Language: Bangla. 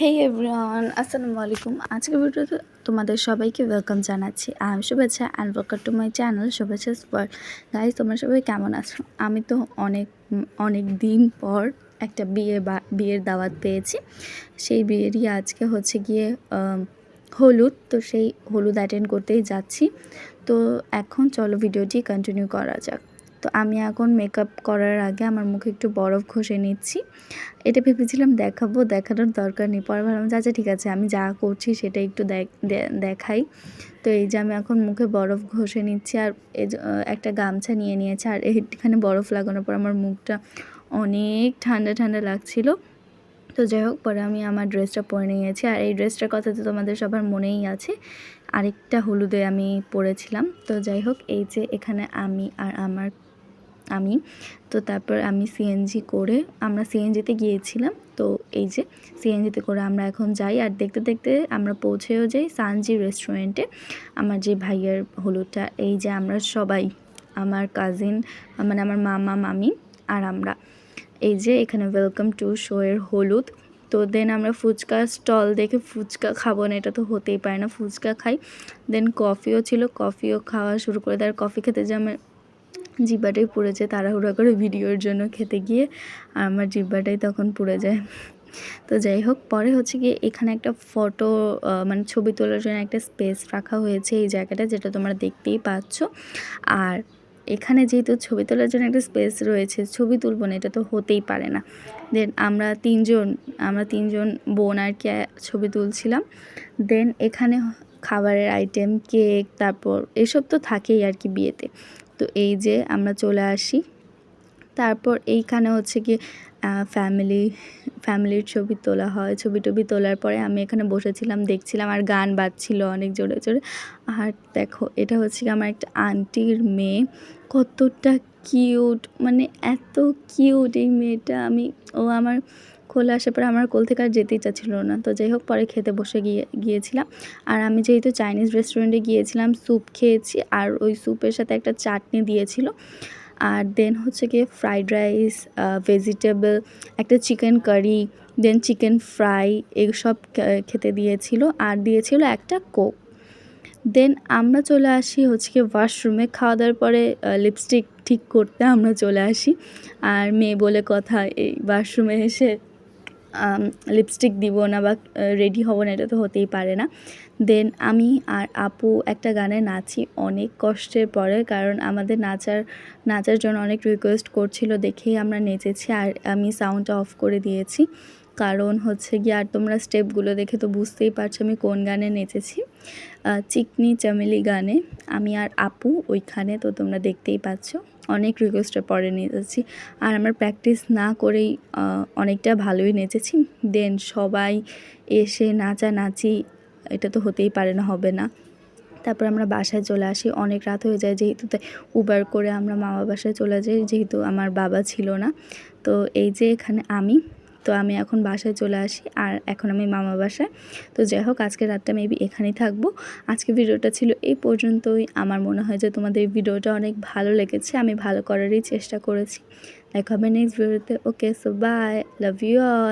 হেই এভরিওয়ান আসসালামু আলাইকুম আজকের ভিডিওতে তোমাদের সবাইকে ওয়েলকাম জানাচ্ছি। আমি Shubhechha and welcome to my channel Shubhechha spot guys তোমরা সবাই কেমন আছো? আমি তো অনেক অনেক দিন পর একটা বিয়ে বা, বিয়ের দাওয়াত পেয়েছি। সেই বিয়েরই আজকে হচ্ছে গিয়ে হলুদ। তো সেই হলুদ অ্যাটেন্ড করতেই যাচ্ছি। তো এখন চলো ভিডিওটি কন্টিনিউ করা যাক। তো আমি এখন মেকআপ করার আগে আমার মুখে একটু বরফ ঘষে নিচ্ছি। এটা ভেবেছিলাম দেখাবো, দেখানোর দরকার নেই। পরে ভাবলাম যে আচ্ছা ঠিক আছে, আমি যা করছি সেটা একটু দেখাই। তো এই যে আমি এখন মুখে বরফ ঘষে নিচ্ছি আর একটা গামছা নিয়ে নিয়েছি আর এখানে বরফ লাগানোর পর আমার মুখটা অনেক ঠান্ডা ঠান্ডা লাগছিল। তো যাই হোক, পরে আমি আমার ড্রেসটা পরে নিয়েছি। আর এই ড্রেসটার কথা তো তোমাদের সবার মনেই আছে। আরেকটা হলুদে আমি পরেছিলাম। তো যাই হোক, এই যে এখানে আমি আর আমার আমি। তো তারপর আমি সিএনজি করে আমরা সিএনজিতে গিয়েছিলাম। তো এই যে সিএনজিতে করে আমরা এখন যাই আর দেখতে দেখতে আমরা পৌঁছেও যাই সানজি রেস্টুরেন্টে আমার যে ভাইয়ের হলুদটা এই যে আমরা সবাই, আমার কাজিন মানে আমার মামা, মামি আর আমরা। এই যে এখানে ওয়েলকাম টু শোয়ের হলুদ। তো দেন আমরা ফুচকা স্টল দেখে ফুচকা খাব না, এটা তো হতেই পারে না। ফুচকা খাই। দেন কফিও ছিল কফিও খাওয়া শুরু করে দেয়। কফি খেতে যে আমার জিব্বাটাই পুড়েছে তাড়াহুড়া করে ভিডিওর জন্য খেতে গিয়ে আমার জিব্বাটাই তখন পুড়ে যায়। তো যাই হোক, পরে হচ্ছে গিয়ে এখানে একটা ফটো মানে ছবি তোলার জন্য একটা স্পেস রাখা হয়েছে এই জায়গাটা যেটা তোমরা দেখতেই পাচ্ছ। আর এখানে যেহেতু ছবি তোলার জন্য একটা স্পেস রয়েছে, ছবি তুলবো না, এটা তো হতেই পারে না। দেন আমরা তিনজন আমরা তিনজন বোন আর কি ছবি তুলছিলাম। দেন এখানে খাবারের আইটেম কেক তারপর এসব তো থাকেই আর কি বিয়েতে। তো এই যে আমরা চলে আসি। তারপর এইখানে হচ্ছে কি ফ্যামিলি ফ্যামিলির ছবি তোলা হয়। ছবি টবি তোলার পরে আমি এখানে বসেছিলাম, দেখছিলাম আর গান বাজছিল অনেক জোরে জোরে। আর দেখো, এটা হচ্ছে কি আমার একটা আন্টির মেয়ে। কতটা কিউট মানে এত কিউট এই মেয়েটা। আমি, ও আমার খোলা আসার পরে আমার কোল থেকে আর যেতে ইচ্ছা ছিল না। তো যাই হোক, পরে খেতে বসে গিয়ে, গিয়েছিলাম। আর আমি যেহেতু চাইনিজ রেস্টুরেন্টে গিয়েছিলাম স্যুপ খেয়েছি আর ওই স্যুপের সাথে একটা চাটনি দিয়েছিল। আর দেন হচ্ছে গিয়ে ফ্রাইড রাইস ভেজিটেবল একটা chicken curry then chicken fry এসব খেতে দিয়েছিল। আর দিয়েছিল একটা কোক দেন আমরা চলে আসি হচ্ছে কি ওয়াশরুমে খাওয়া দাওয়ার পরে লিপস্টিক ঠিক করতে আমরা চলে আসি। আর মেয়ে বলে কথা, এই ওয়াশরুমে এসে লিপস্টিক দিব না বা রেডি হব না, এটা তো হতেই পারে না। দেন আমি আর আপু একটা গানে নাচি অনেক কষ্টের পরে, কারণ আমাদের নাচার নাচার জন্য অনেক রিকোয়েস্ট করছিল দেখেই আমরা নেচেছি আর আমি সাউন্ডটা অফ করে দিয়েছি। কারণ হচ্ছে গিয়ে, আর তোমরা স্টেপগুলো দেখে তো বুঝতেই পারছ আমি কোন গানে নেচেছি। চিকনি চামেলি গানে, আমি আর আপু ওইখানে, তো তোমরা দেখতেই পাচ্ছ। অনেক রিকোয়েস্টে পরে নেচেছি আর আমার প্র্যাকটিস না করেই অনেকটা ভালোই নেচেছি। দেন সবাই এসে নাচা নাচি, এটা তো হতেই পারে না, হবে না। তারপর আমরা বাসায় চলে আসি। অনেক রাত হয়ে যায় যেহেতু, তাই উবার করে আমরা মামা বাসায় চলে যাই, যেহেতু আমার বাবা ছিল না। তো এই যে এখানে আমি তো আমি এখন বাসায় চলে আসি আর এখন আমি মামা বাসায়। তো যাই হোক আজকে রাতটা মেবি এখানেই থাকব। আজকে ভিডিওটা ছিল এই পর্যন্তই। আমার মনে হয় যে তোমাদের ভিডিওটা অনেক ভালো লেগেছে। আমি ভালো করারই চেষ্টা করেছি। দেখা হবে নেক্সট ভিডিওতে okay so bye love you all